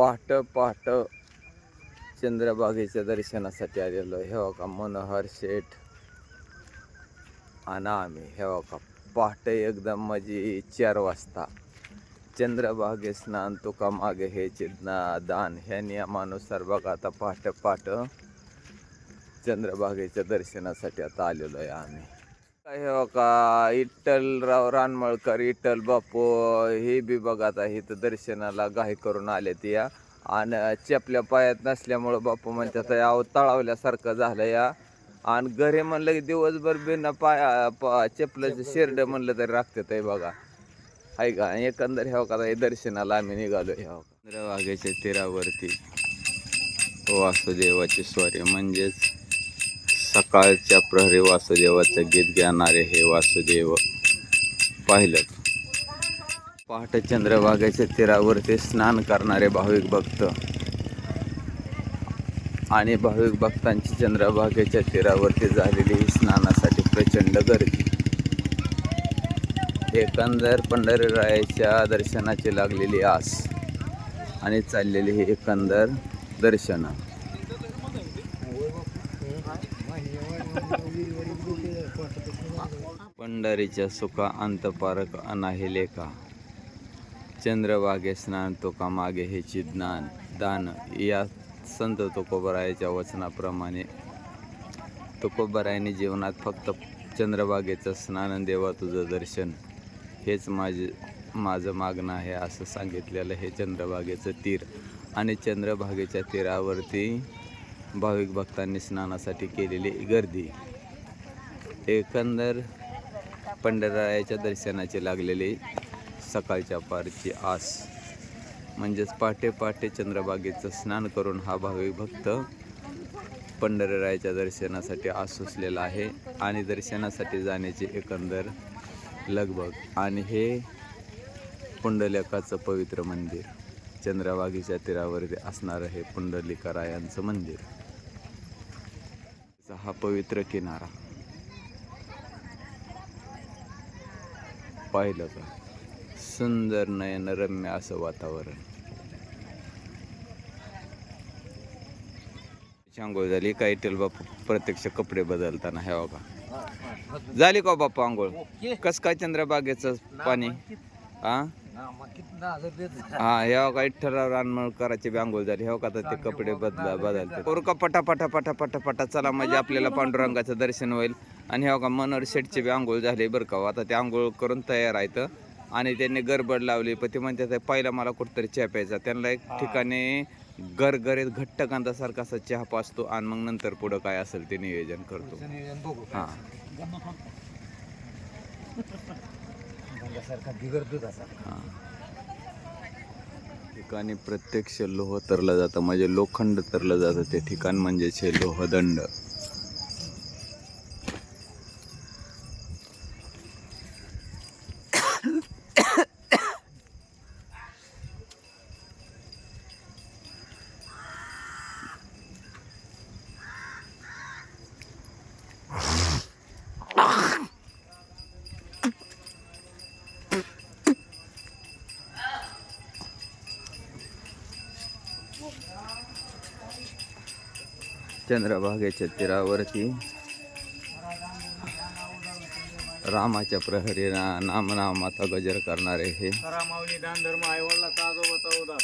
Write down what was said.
पहाट पहाट चंद्रबागेच्या दर्शनासाठी आलेलो आहे. हे का मनोहर शेठ आणि आम्ही. हे का पहाटे एकदम माझी चार वाजता. चंद्रभागे स्नान तुका मागे हे चिदना दान ह्या नियमानुसार बघा आता पहाट पहाट चंद्रभागेच्या दर्शनासाठी आता आलेलो आहे आम्ही. हो का इट्टलराव रानमळकर इट्टल बापू हे बी बघा आता इथं दर्शनाला गाय करून आले ते या. आणि चपल्या पायात नसल्यामुळं बापू म्हणतात या तळावल्यासारखं झालं या. आणि घरी म्हणलं की दिवसभर बिना पाया पा चेपल्याचं शेरडं म्हणलं तरी राखतात आहे बघा. आहे का? एकंदर हे का हे दर्शनाला आम्ही निघालो ह्या वाघ्याच्या तीरावरती. हो, वासुदेवाची स्वारी म्हणजेच सकाळच्या प्रहरी वासुदेवाचं गीत गाणारे हे वासुदेव पाहिलं पहाटे चंद्रभागेच्या तीरावरती स्नान करणारे भाविक भक्त आणि भाविक भक्तांची चंद्रभागेच्या तीरावरती झालेली ही स्नानासाठी प्रचंड गर्दी. एकंदर पंढरीरायाच्या दर्शनाची लागलेली आस आणि चाललेली ही एकंदर दर्शनं. पंढरीच्या सुखा अंतपारक अनाहिले का? चंद्रभागे स्नान तुका मागे हे ज्ञान दान. या संत तुकोबरायाच्या वचनाप्रमाणे तुकोबरायाने जीवनात फक्त चंद्रभागेचं स्नान देवा तुझं दर्शन हेच माझे माझं मागणं आहे असं सांगितलेलं हे चंद्रभागेचं तीर. आणि चंद्रभागेच्या तीरावरती भाविक भक्तांनी स्नानासाठी केलेली गर्दी. एकंदर पंढरायाच्या दर्शनाची लागलेली सकाळच्या पारची आस. म्हणजेच पहाटे पहाटे चंद्रबागेचं स्नान करून हा भाविक भक्त पंढररायाच्या दर्शनासाठी आस सुचलेला आहे आणि दर्शनासाठी जाण्याची एकंदर लगबग. आणि हे पुंडलेखाचं पवित्र मंदिर. चंद्रभागेच्या तीरावरती असणारं हे पुंडलिकरायांचं मंदिर. हा पवित्र किनारा. पाहिलं का? सुंदर नयनरम्य असं वातावरण. आंघोळ झाली काही टेल बापू? प्रत्यक्ष कपडे बदलताना हे बघा. झाली का बापू आंघोळ? कस काय चंद्रबागेचं पाणी? हा हा हे बघा विठ्ठलराव रानमळकराची बी आंघोळ झाली हे आता ते कपडे बदला बदलते. करू का पटा पटा पटा पटा पटा चला म्हणजे आपल्याला पांडुरंगाचं दर्शन होईल. आणि हे बघा मनोहर शेठची बी आंघोळ झाली बरं का हो. आता ते आंघोळ करून तयार आहेत. आणि त्यांनी गडबड लावली पण ते म्हणतात पहिला मला कुठतरी चहा प्यायचा. त्यांना एक ठिकाणी गरगरीत घट्ट कांदासारखा असा चहा पाचतो आणि मग नंतर पुढं काय असेल ते नियोजन करतो. हा. ठिकाणी प्रत्यक्ष लोह तरलं जातं. म्हणजे लोखंड तरलं जातं. ते ठिकाण म्हणजे हे लोहदंड. चंद्रभागेच्या तीरावरती रामाच्या प्रहरी ना नामनामाचा गजर करणारे हे. करा माऊली दान धर्म आईवडला ताजोबा चौदा